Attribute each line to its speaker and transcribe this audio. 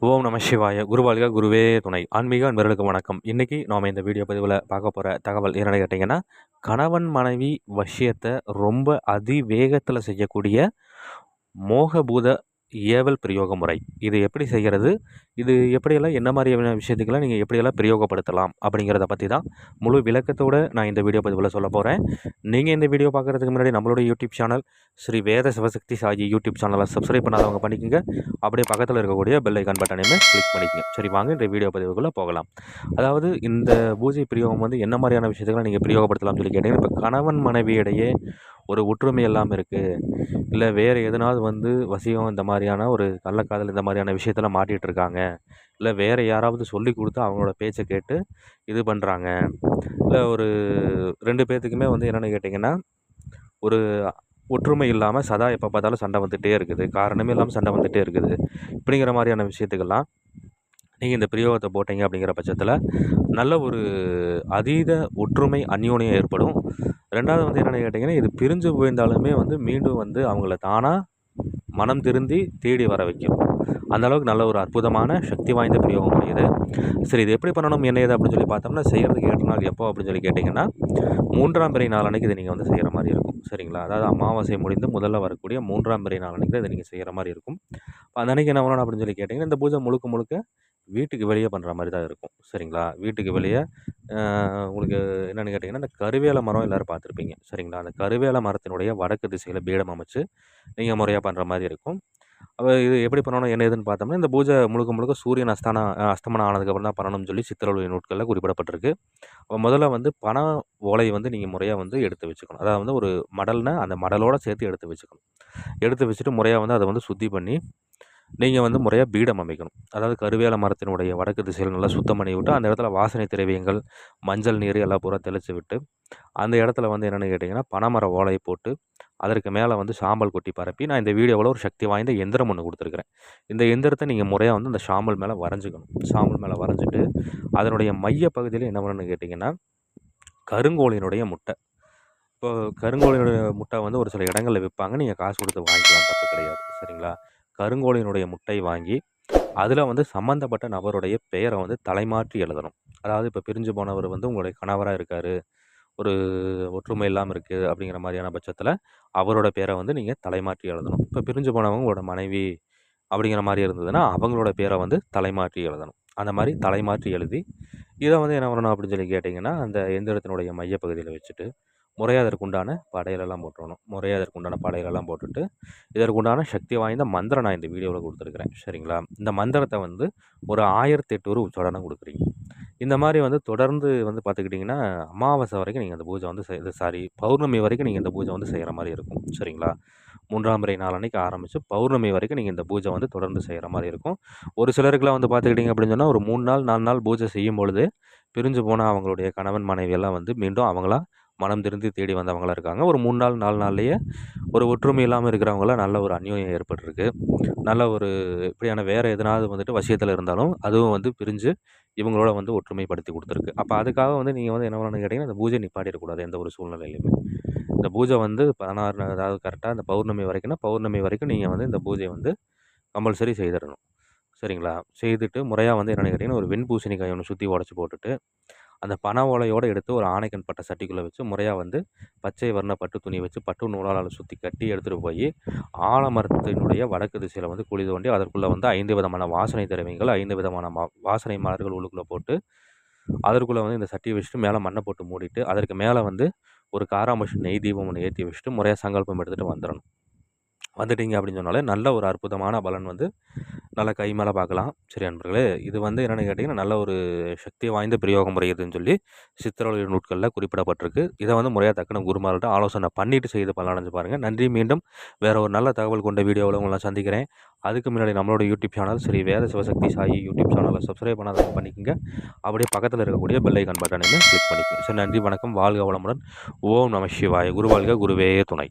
Speaker 1: ஓம் நம சிவாய. குருவாழ்க குருவே துணை. ஆன்மீக அன்பர்களுக்கு வணக்கம். இன்றைக்கி நாம் இந்த வீடியோ பதிவில் பார்க்க போகிற தகவல் என்னென்னு கேட்டிங்கன்னா கணவன் மனைவி வசியத்தை ரொம்ப அதிவேகத்தில் செய்யக்கூடிய மோகபூத ஏவல் பிரயோக முறை. இது எப்படி செய்கிறது? இது எப்படியெல்லாம் என்ன மாதிரியான விஷயத்துக்கெல்லாம் நீங்கள் எப்படியெல்லாம் பிரயோகப்படுத்தலாம் அப்படிங்கிறத பற்றி தான் முழு விளக்கத்தோடு நான் இந்த வீடியோ பதிவில் சொல்ல போகிறேன் நீங்கள் இந்த வீடியோ பார்க்குறதுக்கு முன்னாடி நம்மளோட YouTube channel Shri Veda Sivasakthi Saji YouTube சேனலை சப்ஸ்கிரைப் பண்ணாதவங்க பண்ணிக்கோங்க. அப்படியே பக்கத்தில் இருக்கக்கூடிய பெல் ஐக்கான் பட்டனையுமே கிளிக் பண்ணிக்கோங்க. சரி வாங்க இந்த வீடியோ பதிவுக்குள்ளே போகலாம். அதாவது இந்த பூஜை பிரயோகம் வந்து என்ன மாதிரியான விஷயத்துக்கெல்லாம் நீங்கள் பிரயோகப்படுத்தலாம்னு சொல்லி கேட்டிங்கன்னா இப்போ கணவன் மனைவியிடையே ஒரு ஒற்றுமை இல்லாமல் இருக்குது இல்லை வேறு எதனாவது வந்து வசியம் இந்த மாதிரியான ஒரு கள்ளக்காதல் இந்த மாதிரியான விஷயத்தில் மாட்டிகிட்டு இருக்காங்க. இல்லை வேறு யாராவது சொல்லி கொடுத்து அவங்களோட பேச்சை கேட்டு இது பண்ணுறாங்க இல்லை ஒரு ரெண்டு பேர்த்துக்குமே வந்து என்னென்னு கேட்டிங்கன்னா ஒரு ஒற்றுமை இல்லாமல் சதா எப்போ பார்த்தாலும் சண்டை வந்துகிட்டே இருக்குது. காரணமே இல்லாமல் சண்டை வந்துகிட்டே இருக்குது. இப்படிங்கிற மாதிரியான விஷயத்துக்கெல்லாம் நீங்கள் இந்த பிரயோகத்தை போட்டீங்க அப்படிங்கிற பட்சத்தில் நல்ல ஒரு அதீத ஒற்றுமை அந்யோனியம் ஏற்படும். ரெண்டாவது வந்து என்னென்னு கேட்டிங்கன்னா இது பிரிஞ்சு போயிருந்தாலுமே வந்து மீண்டும் வந்து அவங்கள தானாக மனம் திருந்தி தேடி வர வைக்கும். அந்த அளவுக்கு நல்ல ஒரு அற்புதமான சக்தி வாய்ந்த பிரயோகம் இது. சரி இது எப்படி பண்ணணும் என்ன ஏது அப்படின்னு சொல்லி பார்த்தோம்னா செய்கிறதுக்கு ஏற்ற நாள் எப்போ அப்படின்னு சொல்லி கேட்டிங்கன்னா மூன்றாம் பிறை நாளன்னைக்கு இதை நீங்கள் வந்து செய்கிற மாதிரி இருக்கும். சரிங்களா? அதாவது அமாவாசை முடிந்து முதல்ல வரக்கூடிய மூன்றாம் பிறை நாளன்னைக்கு இதை நீங்கள் செய்கிற மாதிரி இருக்கும். அந்த அன்றைக்கி என்ன பண்ணணும் அப்படின்னு சொல்லி கேட்டிங்கன்னா இந்த பூஜை முழுக்க முழுக்க வீட்டுக்கு வெளியே பண்ணுற மாதிரி தான் இருக்கும். சரிங்களா? வீட்டுக்கு வெளியே உங்களுக்கு என்னென்னு கேட்டிங்கன்னா இந்த கருவேல மரம் எல்லோரும் பார்த்துருப்பீங்க. சரிங்களா? அந்த கருவேல மரத்தினுடைய வடக்கு திசையில் பீடம் அமைச்சு நீங்கள் முறையாக பண்ணுற மாதிரி இருக்கும். அப்போ இது எப்படி பண்ணணும்? என்ன ஏதுன்னு பார்த்தோம்னா இந்த பூஜை முழுக்க முழுக்க சூரியன் அஸ்தானம் அஸ்தமனம் ஆனதுக்கப்புறம் தான் பண்ணணும்னு சொல்லி சித்திரவழி நூட்களில் குறிப்பிடப்பட்டிருக்கு. அப்போ முதல்ல வந்து பண ஓலை வந்து நீங்கள் முறையாக வந்து எடுத்து வச்சுக்கணும். அதாவது வந்து ஒரு மடல்னால் அந்த மடலோடு சேர்த்து எடுத்து வச்சுக்கணும். எடுத்து வச்சுட்டு முறையாக வந்து அதை வந்து சுத்தி பண்ணி நீங்கள் வந்து முறையாக பீடம் அமைக்கணும். அதாவது கருவேல மரத்தினுடைய வடக்கு திசையில் நல்லா சுத்தம் பண்ணி விட்டு அந்த இடத்துல வாசனை திரவியங்கள் மஞ்சள் நீர் எல்லாம் பூரா தெளித்து விட்டு அந்த இடத்துல வந்து என்னென்னு கேட்டிங்கன்னா பனைமர ஓலை போட்டு அதற்கு மேலே வந்து சாம்பல் கொட்டி பரப்பி நான் இந்த வீடியோவில் ஒரு சக்தி வாய்ந்த எந்திரம் ஒன்று கொடுத்துருக்குறேன். இந்த எந்திரத்தை நீங்கள் முறையாக வந்து அந்த சாம்பல் மேலே வரைஞ்சிக்கணும். சாம்பல் மேலே வரைஞ்சிட்டு அதனுடைய மைய பகுதியில் என்ன பண்ணணும்னு கேட்டிங்கன்னா கருங்கோழினுடைய முட்டை. இப்போ கருங்கோழினுடைய முட்டை வந்து ஒரு சில இடங்களில் விற்பாங்க நீங்கள் காசு கொடுத்து வாங்கிக்கலாம் தப்பு கிடையாது. சரிங்களா? கருங்கோழினுடைய முட்டை வாங்கி அதில் வந்து சம்மந்தப்பட்ட நபருடைய பெயரை வந்து தலைமாற்றி எழுதணும். அதாவது இப்போ பிரிஞ்சு போனவர் வந்து உங்களுடைய கணவராக இருக்கார் ஒரு ஒற்றுமை இல்லாமல் இருக்குது அப்படிங்கிற மாதிரியான பட்சத்தில் அவரோட பேரை வந்து நீங்கள் தலைமாற்றி எழுதணும். இப்போ பிரிஞ்சு போனவங்க உங்களோட மனைவி அப்படிங்கிற மாதிரி இருந்ததுன்னா அவங்களோட பேரை வந்து தலைமாற்றி எழுதணும். அந்த மாதிரி தலைமாற்றி எழுதி இதை வந்து என்ன பண்ணணும் அப்படின்னு சொல்லி கேட்டிங்கன்னா அந்த எந்திரத்தினுடைய மையப்பகுதியில் வச்சுட்டு முறையாக அதற்குண்டான படையலெல்லாம் போட்டுடணும் முறையாக அதற்குண்டான படையலெல்லாம் போட்டுட்டு இதற்குண்டான சக்தி வாய்ந்த மந்திரம் நான் இந்த வீடியோவில் கொடுத்துருக்குறேன். சரிங்களா? இந்த மந்திரத்தை வந்து ஒரு ஆயிரத்தி எட்டு உச்சடனம் கொடுக்குறீங்க. இந்த மாதிரி வந்து தொடர்ந்து வந்து பார்த்துக்கிட்டிங்கன்னா அமாவாசை வரைக்கும் நீங்கள் அந்த பூஜை வந்து இது சாரி பௌர்ணமி வரைக்கும் நீங்கள் இந்த பூஜை வந்து செய்கிற மாதிரி இருக்கும். சரிங்களா? மூன்றாம் முறை நாளன்னைக்கு ஆரம்பித்து பௌர்ணமி வரைக்கும் நீங்கள் இந்த பூஜை வந்து தொடர்ந்து செய்கிற மாதிரி இருக்கும். ஒரு சிலருக்குலாம் வந்து பார்த்துக்கிட்டிங்க அப்படின்னு சொன்னால் ஒரு மூணு நாள் நாலு நாள் பூஜை செய்யும் பொழுது பிரிஞ்சு போன அவங்களுடைய கணவன் மனைவியெல்லாம் வந்து மீண்டும் அவங்களா மனம் திருந்து தேடி வந்தவங்களாம் இருக்காங்க. ஒரு மூணு நாள் நாலு நாள்லேயே ஒரு ஒற்றுமை இல்லாமல் இருக்கிறவங்களாம் நல்ல ஒரு அந்யோன்யம் ஏற்பட்டிருக்கு. நல்ல ஒரு இப்படியான வேறு எதனாவது வந்துட்டு வசியத்தில் இருந்தாலும் அதுவும் வந்து பிரிஞ்சு இவங்களோட வந்து ஒற்றுமைப்படுத்தி கொடுத்துருக்கு. அப்போ அதுக்காக வந்து நீங்கள் வந்து என்ன பண்ணணும்னு கேட்டிங்கன்னா இந்த பூஜை நிப்பாட்டிடக்கூடாது எந்த ஒரு சூழ்நிலையிலுமே. இந்த பூஜை வந்து பதினாறு அதாவது கரெக்டாக இந்த பௌர்ணமி வரைக்கும்னா பௌர்ணமி வரைக்கும் நீங்கள் வந்து இந்த பூஜையை வந்து கம்பல்சரி செய்திடணும். சரிங்களா? செய்துட்டு முறையாக வந்து என்னென்னு கேட்டிங்கன்னா ஒரு வெண்பூசணிக்காய் ஒன்று சுற்றி உடச்சி போட்டுட்டு அந்த பனை ஓலையோடு எடுத்து ஒரு ஆணைக்கண் பட்ட சட்டிக்குள்ளே வச்சு முறையாக வந்து பச்சை வர்ண பட்டு துணி வச்சு பட்டு நூலால் சுற்றி கட்டி எடுத்துகிட்டு போய் ஆலமரத்தினுடைய வடக்கு திசையில் வந்து குழி தோண்டி அதற்குள்ளே வந்து ஐந்து விதமான வாசனை திரவியங்கள் ஐந்து விதமான மா வாசனை மலர்கள் உள்ளுக்குள்ளே போட்டு அதற்குள்ளே வந்து இந்த சட்டியை வச்சுட்டு மேலே மண்ணை போட்டு மூடிட்டு அதற்கு மேலே வந்து ஒரு காராமஷன் நெய் தீபம் ஒன்று ஏற்றி வச்சுட்டு முறையாக சங்கல்பம் எடுத்துகிட்டு வந்துடணும். வந்துட்டீங்க அப்படின்னு சொன்னாலே நல்ல ஒரு அற்புதமான பலன் வந்து நல்லா கை மேலே பார்க்கலாம். சரி நண்பர்களே இது வந்து என்னென்னு கேட்டிங்கன்னா நல்ல ஒரு சக்தி வாய்ந்த பிரயோக முறை இதுன்னு சொல்லி சித்திரவழி நூட்களில் குறிப்பிடப்பட்டிருக்கு. இதை வந்து முறையாக தக்கன குருமார்கிட்ட ஆலோசனை பண்ணிவிட்டு செய்து பலனடைஞ்சு பாருங்கள் நன்றி மீண்டும் வேறு ஒரு நல்ல தகவல் கொண்ட வீடியோவில் உங்களை சந்திக்கிறேன். அதுக்கு முன்னாடி நம்மளோட யூடியூப் சேனல் சரி வேத சிவசக்தி சாயி யூடியூப் சேனலை சப்ஸ்கிரைப் பண்ணாத பண்ணிக்கோங்க. அப்படியே பக்கத்தில் இருக்கக்கூடிய பெல்லைக்கான் பட்டனையுமே கிளிக் பண்ணிக்கோங்க. சரி நன்றி வணக்கம். வாழ்க வளமுடன். ஓம் நம சிவாய. குருவாழ்க குருவே துணை.